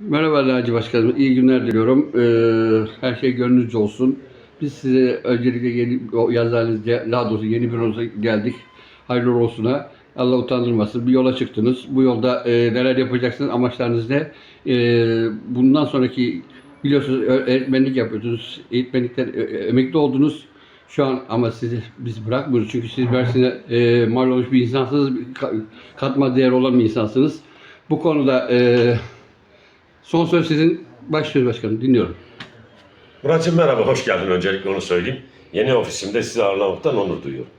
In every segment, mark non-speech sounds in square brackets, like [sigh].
Merhaba Hacı Başkanım, iyi günler diliyorum. Ee, her şey gönlünüzce olsun. Biz size öncelikle yeni o yazarınızca, daha doğrusu yeni büronuza geldik. Hayırlı olsuna. Allah utandırmasın. Bir yola çıktınız. Bu yolda e, neler yapacaksınız, amaçlarınız ne? E, bundan sonraki biliyorsunuz öğretmenlik yapıyordunuz. Eğitmenlikten e, e, emekli oldunuz. Şu an ama sizi biz bırakmıyoruz. Çünkü siz Mersin'e e, mal olmuş bir insansınız. Katma değer olan bir insansınız. Bu konuda e, Son söz sizin. Başlıyoruz başkanım. Dinliyorum. Murat'cığım merhaba, hoş geldin öncelikle onu söyleyeyim. Yeni ofisimde sizi ağırlamaktan onur duyuyorum.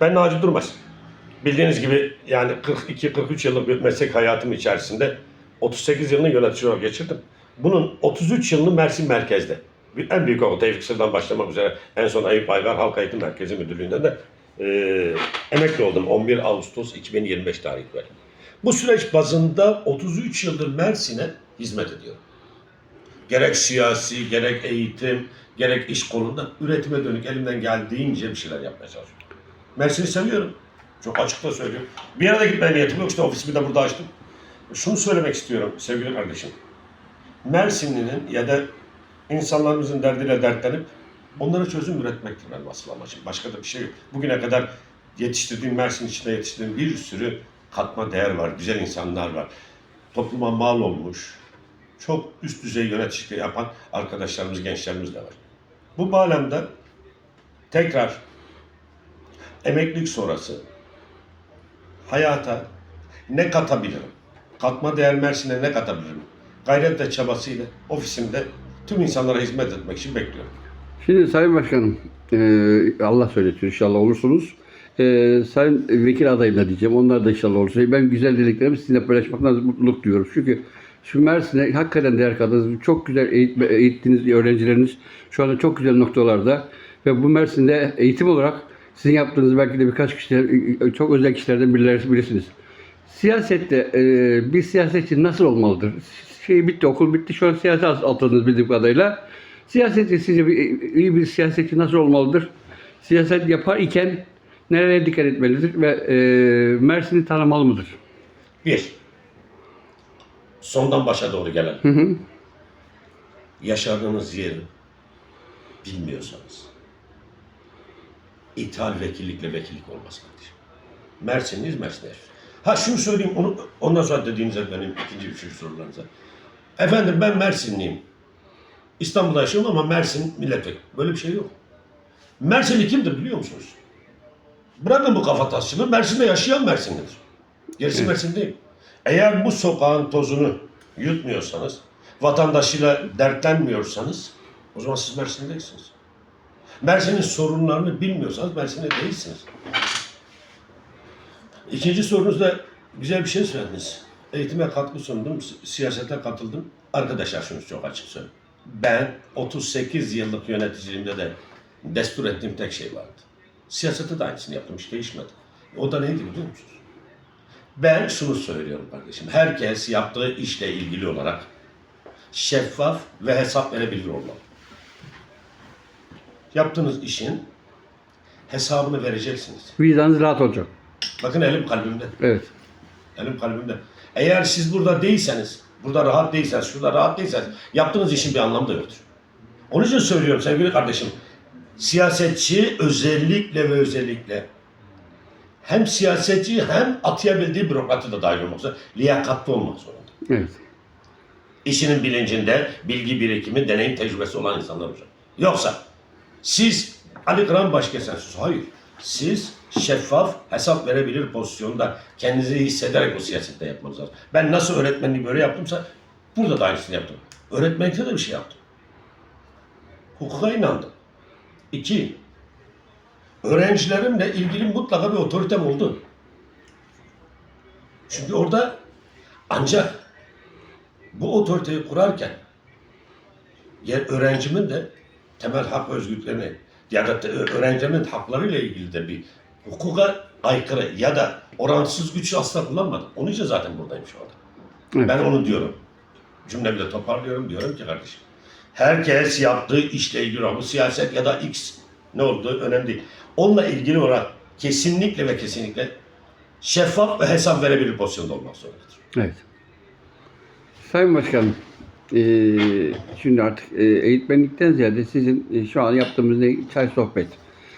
Ben Naci Durmaz. Bildiğiniz gibi yani 42-43 yıllık bir meslek hayatım içerisinde 38 yılını yönetici olarak geçirdim. Bunun 33 yılını Mersin merkezde. En büyük okul Tevfik Sır'dan başlamak üzere en son Ayıp Aygar Halk Eğitim Merkezi Müdürlüğü'nde de e, emekli oldum 11 Ağustos 2025 tarih itibariyle. Bu süreç bazında 33 yıldır Mersin'e hizmet ediyorum gerek siyasi, gerek eğitim, gerek iş konusunda üretime dönük elimden geldiğince bir şeyler yapmaya çalışıyorum. Mersin'i seviyorum. Çok açık da söylüyorum. Bir yere de gitmeye niyetim yok. İşte ofisimi de burada açtım. Şunu söylemek istiyorum sevgili kardeşim. Mersinli'nin ya da insanlarımızın derdiyle dertlenip onlara çözüm üretmektir benim asıl amacım. Başka da bir şey yok. Bugüne kadar yetiştirdiğim, Mersin içinde yetiştirdiğim bir sürü katma değer var, güzel insanlar var. Topluma mal olmuş, çok üst düzey yöneticilik yapan arkadaşlarımız, gençlerimiz de var. Bu bağlamda tekrar emeklilik sonrası hayata ne katabilirim? Katma değer Mersin'e ne katabilirim? Gayret ve çabasıyla ofisimde tüm insanlara hizmet etmek için bekliyorum. Şimdi Sayın Başkanım, e, Allah söyletiyor inşallah olursunuz. E, sayın Vekil adayım da diyeceğim. Onlar da inşallah olursa. Ben güzel dileklerimi sizinle paylaşmaktan mutluluk duyuyorum. Çünkü şu Mersin'e hakikaten değer kadınız. Çok güzel eğitme, eğittiğiniz öğrencileriniz şu anda çok güzel noktalarda. Ve bu Mersin'de eğitim olarak sizin yaptığınız belki de birkaç kişiler, çok özel kişilerden birisiniz. Siyasette e, bir siyasetçi nasıl olmalıdır? Şey bitti, okul bitti. Şu an siyaset altındayız bildiğim kadarıyla. Siyasetçi sizce bir, iyi bir siyasetçi nasıl olmalıdır? Siyaset yapar iken nereye dikkat etmelidir ve e, Mersin'i tanımalı mıdır? Bir, sondan başa doğru gelen. Hı hı. Yaşadığınız yeri bilmiyorsanız ithal vekillikle vekillik olmaz kardeşim. Mersinliyiz, yaşıyoruz. Ha şunu söyleyeyim, onu, ondan sonra dediğinize benim ikinci üçüncü sorularınıza. Efendim ben Mersinliyim. İstanbul'da yaşıyorum ama Mersin milletvekili. Böyle bir şey yok. Mersinli kimdir biliyor musunuz? Bırakın bu kafatasçılığı. Mersin'de yaşayan Mersinlidir. Gerisi Mersin değil. Eğer bu sokağın tozunu yutmuyorsanız, vatandaşıyla dertlenmiyorsanız o zaman siz Mersin'de değilsiniz. Mersin'in sorunlarını bilmiyorsanız Mersin'de değilsiniz. İkinci sorunuzda güzel bir şey söylediniz. Eğitime katkı sundum, si- siyasete katıldım. Arkadaşlar şunu çok açık söyleyeyim. Ben 38 yıllık yöneticiliğimde de destur ettiğim tek şey vardı. Siyasette de aynısını yaptım, hiç değişmedi. O da neydi biliyor musunuz? Ben şunu söylüyorum kardeşim. Herkes yaptığı işle ilgili olarak şeffaf ve hesap verebilir olmalı. Yaptığınız işin hesabını vereceksiniz. Vicdanınız rahat olacak. Bakın elim kalbimde. Evet. Elim kalbimde. Eğer siz burada değilseniz, burada rahat değilseniz, şurada rahat değilseniz yaptığınız işin bir anlamı da yoktur. Onun için söylüyorum sevgili kardeşim. Siyasetçi özellikle ve özellikle hem siyasetçi hem atayabildiği bürokratı da dahil olmak zorunda. Liyakatli olmak zorunda. Evet. İşinin bilincinde bilgi birikimi, deneyim tecrübesi olan insanlar olacak. Yoksa siz Ali Kıran başkesensiniz. Hayır. Siz şeffaf, hesap verebilir pozisyonda kendinizi hissederek o siyasette yapmanız lazım. Ben nasıl öğretmenliği böyle yaptımsa burada da aynısını yaptım. Öğretmenlikte de bir şey yaptım. Hukuka inandım. İki, öğrencilerimle ilgili mutlaka bir otoritem oldu. Çünkü orada ancak bu otoriteyi kurarken yer öğrencimin de temel hak özgürlüklerini ya da öğrencimin haklarıyla ilgili de bir hukuka aykırı ya da orantısız güç asla kullanmadım. Onun için zaten buradayım şu anda. Evet. Ben onu diyorum. Cümlemi de toparlıyorum. Diyorum ki kardeşim. Herkes yaptığı işle ilgili bu siyaset ya da X ne olduğu önemli değil. Onunla ilgili olarak kesinlikle ve kesinlikle şeffaf ve hesap verebilir pozisyonda olmak zorundadır. Evet. Sayın Başkanım, eee, şimdi artık eee, eğitmenlikten ziyade sizin e, şu an yaptığımız ne? Çay sohbet.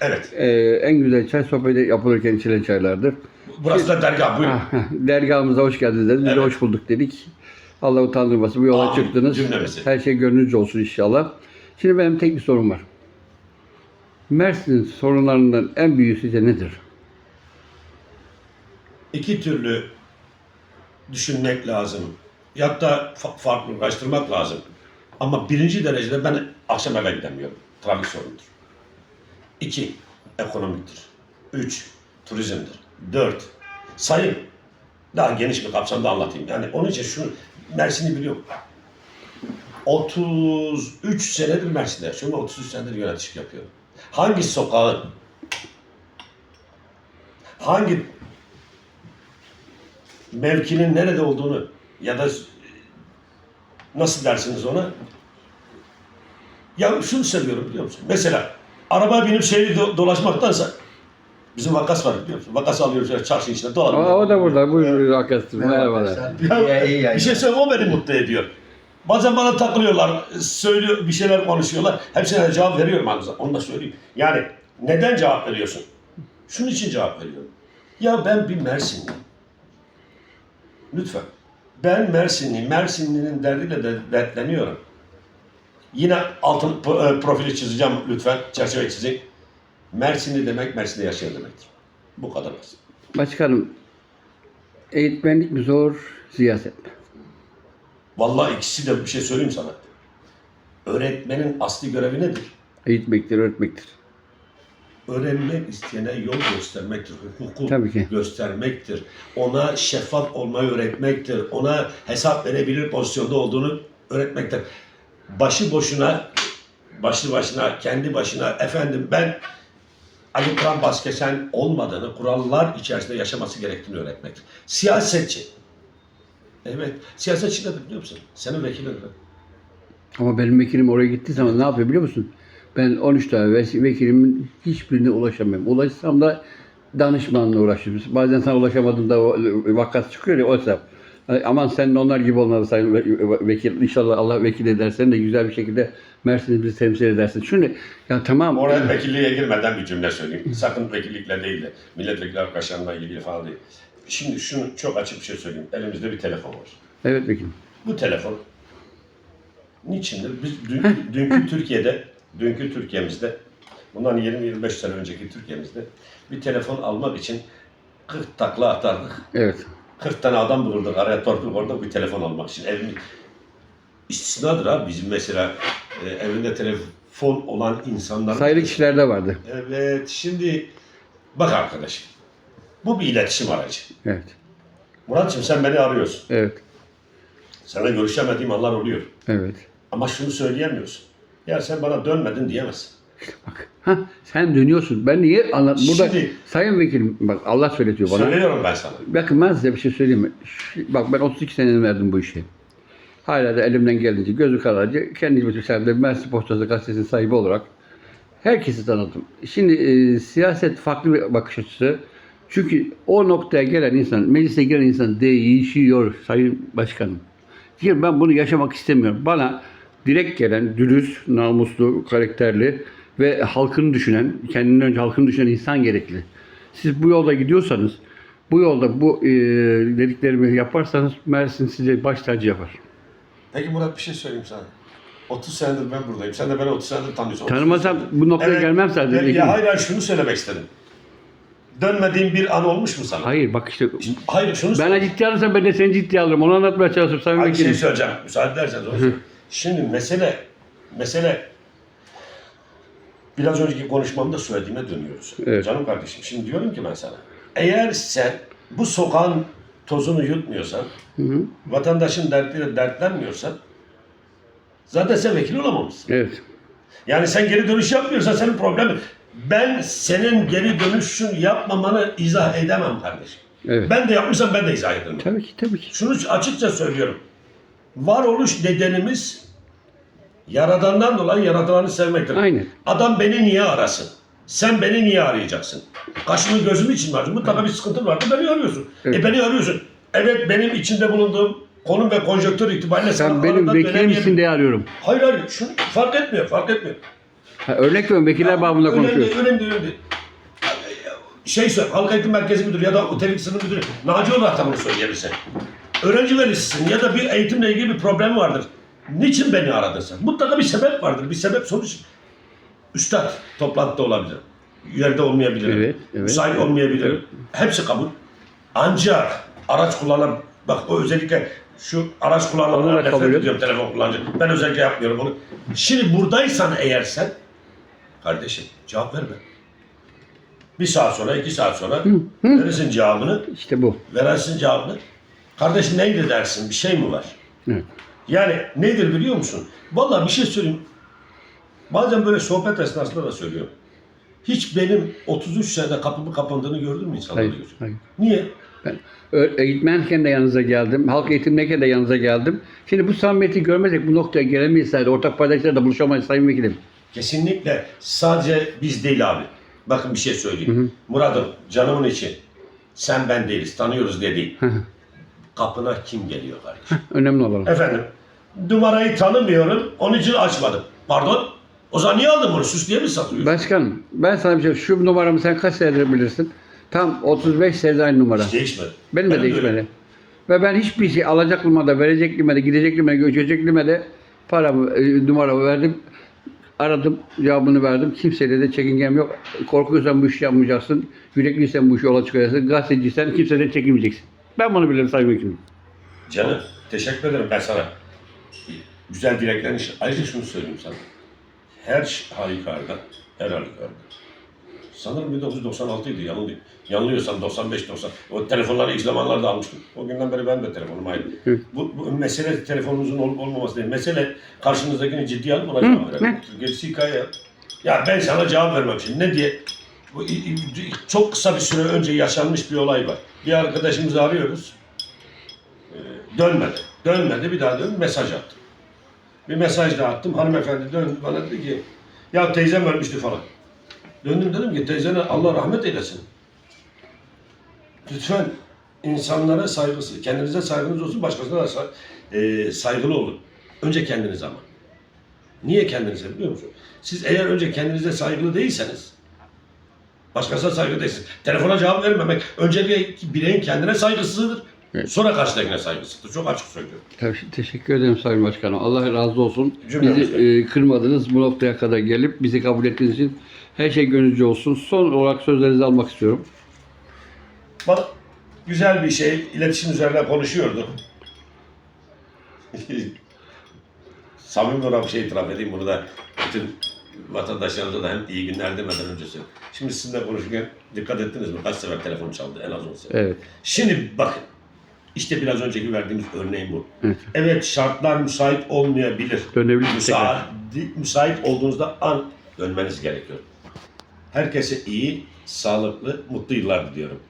Evet. Eee, en güzel çay sohbeti yapılırken içilen çaylardır. Burası da dergah. Buyurun. Ah, Dergahımıza hoş geldiniz dedik. Biz de Evet. hoş bulduk dedik. Allah utandırmasın. Bu yola Amin. çıktınız. Cümlemizi. Her şey gönlünüzce olsun inşallah. Şimdi benim tek bir sorum var. Mersin'in sorunlarından en büyüğü size nedir? İki türlü düşünmek lazım. Ya da fa- farklılaştırmak lazım. Ama birinci derecede ben akşam eve gidemiyorum. Trafik sorundur. İki, ekonomiktir. Üç, turizmdir. Dört, sayın. Daha geniş bir kapsamda anlatayım. Yani onun için şunu, Mersin'i biliyorum. 33 senedir Mersin'de ve 33 senedir yöneticilik yapıyorum. Hangi sokağın, hangi mevkinin nerede olduğunu ya da nasıl dersiniz ona? Ya şunu seviyorum biliyor musun? Mesela arabaya binip şehri do- dolaşmaktansa bizim vakas var biliyor musun? Vakas alıyoruz ya çarşı içinde dolanıyoruz. Aa, o da burada. Buyurun arkadaşlar. Merhabalar. Ya, iyi yayınlar. bir şey söyleyeyim o beni mutlu ediyor. Bazen bana takılıyorlar, söylüyor, bir şeyler konuşuyorlar. Hepsine cevap veriyorum aslında. Onu da söyleyeyim. Yani neden cevap veriyorsun? Şunun için cevap veriyorum. Ya ben bir Mersinliyim. Lütfen. Ben Mersinliyim. Mersinlinin derdiyle de dertleniyorum. Yine altın e, profili çizeceğim lütfen. Çerçeve çizeyim. Mersinli demek Mersin'de yaşayan demektir. Bu kadar basit. Başkanım, eğitmenlik mi zor, siyaset mi? Vallahi ikisi de bir şey söyleyeyim sana. Öğretmenin asli görevi nedir? Eğitmektir, öğretmektir. Öğrenmek isteyene yol göstermektir, hukuku Tabii ki. göstermektir. Ona şeffaf olmayı öğretmektir. Ona hesap verebilir pozisyonda olduğunu öğretmektir. Başı boşuna, başlı başına, kendi başına efendim ben Ali Kur'an Baskesen olmadığını, kurallar içerisinde yaşaması gerektiğini öğretmektir. Siyasetçi. Evet, siyasetçi nedir biliyor musun? Senin vekilin. Ama benim vekilim oraya gittiği zaman ne yapıyor biliyor musun? Ben 13 tane ve- vekilimin hiçbirine ulaşamıyorum. Ulaşsam da danışmanla uğraşıyorum. Bazen sana ulaşamadığımda o vakat çıkıyor ya o hesap. Aman sen de onlar gibi olmalı sayın ve- ve- vekil. İnşallah Allah vekil edersen de güzel bir şekilde Mersin'i bizi temsil edersin. Şimdi ya tamam. Oraya vekilliğe girmeden bir cümle söyleyeyim. Sakın vekillikle değil de milletvekili arkadaşlarımla ilgili falan değil. Şimdi şunu çok açık bir şey söyleyeyim. Elimizde bir telefon var. Evet vekilim. Bu telefon niçindir? Biz dün, dünkü Türkiye'de, dünkü Türkiye'mizde, bundan 20-25 sene önceki Türkiye'mizde bir telefon almak için 40 takla atardık. Evet. 40 tane adam bulurduk araya torpil orada bir telefon almak için. Evin istisnadır abi bizim mesela e, evinde telefon olan insanlar. Sayılı kişilerde vardı. Evet şimdi bak arkadaşım. Bu bir iletişim aracı. Evet. Muratçım sen beni arıyorsun. Evet. Sana görüşemediğim anlar oluyor. Evet. Ama şunu söyleyemiyorsun. Ya sen bana dönmedin diyemezsin. Bak. Ha, sen dönüyorsun. Ben niye anlat? Burada Şimdi- sayın vekilim bak Allah söyletiyor bana. Söylüyorum ben sana. Bakın ben size bir şey söyleyeyim mi? Şu- Bak ben 32 sene verdim bu işe. Hala da elimden geldiğince gözü kararınca kendi gibi Mersin Postası gazetesinin sahibi olarak herkesi tanıdım. Şimdi e, siyaset farklı bir bakış açısı. Çünkü o noktaya gelen insan, meclise gelen insan değişiyor Sayın Başkanım. Diyorum ben bunu yaşamak istemiyorum. Bana direkt gelen, dürüst, namuslu, karakterli ve halkını düşünen, kendinden önce halkını düşünen insan gerekli. Siz bu yolda gidiyorsanız, bu yolda bu e, dediklerimi yaparsanız Mersin size baş tacı yapar. Peki Murat bir şey söyleyeyim sana. 30 senedir ben buradayım. Sen de beni 30 senedir tanıyorsun. Tanımasam bu noktaya Evet. gelmem zaten. Ya, ya hayır hayır şunu söylemek istedim. Dönmediğin bir an olmuş mu sana? Hayır bak işte Hayır şunu ben ciddi alırsam ben de seni ciddiye alırım. Onu anlatmaya çalışıyorum Sayın bir şey söyleyeceğim. Müsaade ederseniz. Şimdi mesele, mesele biraz önceki konuşmamda söylediğime dönüyoruz. Evet. Canım kardeşim şimdi diyorum ki ben sana. Eğer sen bu sokağın tozunu yutmuyorsan, vatandaşın dertliyle dertlenmiyorsan zaten sen vekil olamamışsın. Evet. Yani sen geri dönüş yapmıyorsan senin problemin. Ben senin geri dönüşün yapmamanı izah edemem kardeşim. Evet. Ben de yapmışsam ben de izah edemem. Tabii ki tabii ki. Şunu açıkça söylüyorum. Varoluş nedenimiz Yaradandan dolayı yaratılanı sevmektir. Aynen. Adam beni niye arasın? Sen beni niye arayacaksın? Kaşımı gözüm için var. Mutlaka bir sıkıntın var. Beni arıyorsun. Evet. E beni arıyorsun. Evet benim içinde bulunduğum konum ve konjonktür itibariyle Sen benim arada vekilim dönemeyebilirim. misin diye arıyorum. Hayır hayır şunu fark etmiyor fark etmiyor. Ha, örnek veriyorum vekiller babında önemli, konuşuyoruz. Önemli önemli. Şey söyle, Halk Eğitim Merkezi Müdürü ya da Ötevik Sınıf Müdürü Naci olarak da bunu söyleyebilirsin. Öğrenci velisisin ya da bir eğitimle ilgili bir problem vardır. Niçin beni aradın sen? Mutlaka bir sebep vardır. Bir sebep sonuç. Üstad toplantıda olabilir. Yerde olmayabilir. Evet, evet. Müsait olmayabilir. Evet. Hepsi kabul. Ancak araç kullanan bak o özellikle şu araç kullananlara nefret et. ediyorum telefon kullanıcı. Ben özellikle yapmıyorum bunu. Şimdi buradaysan eğer sen kardeşim cevap verme. Bir saat sonra, iki saat sonra verirsin cevabını, İşte bu. verirsin cevabını. Kardeşim neydi dersin, bir şey mi var? Evet. Yani nedir biliyor musun? Vallahi bir şey söyleyeyim. Bazen böyle sohbet esnasında da söylüyorum. Hiç benim 33 senede kapımı kapandığını gördün mü insanlar Hayır, hayır. Niye? Ben eğitmenken de yanınıza geldim. Halk eğitimdeyken de yanınıza geldim. Şimdi bu samimiyeti görmezsek bu noktaya gelemeyiz. sadece. Ortak paydaşlarla buluşamayız Sayın Vekilim. Kesinlikle sadece biz değil abi. Bakın bir şey söyleyeyim. Murat'ım canımın içi. Sen ben değiliz, tanıyoruz. Hı hı. Kapına kim geliyor kardeşim? Önemli olan. Efendim, numarayı tanımıyorum, onun için açmadım. Pardon? O zaman niye aldın bunu? Süs diye mi satıyorsun? Başkanım ben sana bir şey Şu numaramı sen kaç senedir bilirsin? Tam 35 senedir aynı numara. Hiç değişmedi. Benim de öyle. değişmedi. Ve ben hiçbir şey alacak limada, verecek limada, gidecek limada, göçecek limada paramı, e, numaramı verdim. Aradım, cevabını verdim. Kimseyle de çekingem yok. Korkuyorsan bu işi yapmayacaksın. Yürekliysen bu işi yola çıkacaksın. Gazeteciysen kimseden çekinmeyeceksin. Ben bunu bilirim Sayın Vekilim. Canım, teşekkür ederim ben sana. Güzel dileklerin için. Ayrıca şunu söyleyeyim sana. Her halükarda, her halükarda. Sanırım 1996 idi, yanıl, yanılıyorsam 95-90. O telefonları ilk zamanlarda almıştım. O günden beri ben de telefonum ayrı. Hı. Bu, bu mesele telefonunuzun olup olmaması değil. Mesele karşınızdakini ciddiye alıp ona cevap verelim. Gerisi hikaye. ya. Ya ben sana cevap vermem şimdi. Ne diye? Bu, çok kısa bir süre önce yaşanmış bir olay var. Bir arkadaşımızı arıyoruz. Dönmedi. Dönmedi bir daha dön mesaj attım. Bir mesaj da attım. Hanımefendi döndü bana dedi ki ya teyzem ölmüştü falan. Döndüm dedim ki teyzene Allah rahmet eylesin. Lütfen insanlara saygısı, kendinize saygınız olsun, başkasına da say- e, saygılı olun. Önce kendiniz ama. Niye kendinize biliyor musun? Siz eğer önce kendinize saygılı değilseniz, başkasına saygılı değilsiniz. Telefona cevap vermemek, öncelikle bireyin kendine saygısızlıdır. Evet. Sonra karşıdakine saygısızdır. Çok açık söylüyorum. Teşekkür ederim Sayın Başkanım. Allah razı olsun. Cümlemizden. Bizi e, kırmadınız. Bu noktaya kadar gelip bizi kabul ettiğiniz için her şey gönülcü olsun. Son olarak sözlerinizi almak istiyorum. Bak güzel bir şey, iletişim üzerine konuşuyorduk. [laughs] Samimi olarak bir şey itiraf edeyim bunu da bütün vatandaşlarımıza da hem iyi günler demeden önce söyleyeyim. Şimdi sizinle konuşurken dikkat ettiniz mi? Kaç sefer telefon çaldı? En az 10 sefer. Evet. Şimdi bakın. işte biraz önceki verdiğimiz örneğin bu. Evet. Evet şartlar müsait olmayabilir. Dönebiliriz Müsait, müsait olduğunuzda an dönmeniz gerekiyor. Herkese iyi, sağlıklı, mutlu yıllar diliyorum.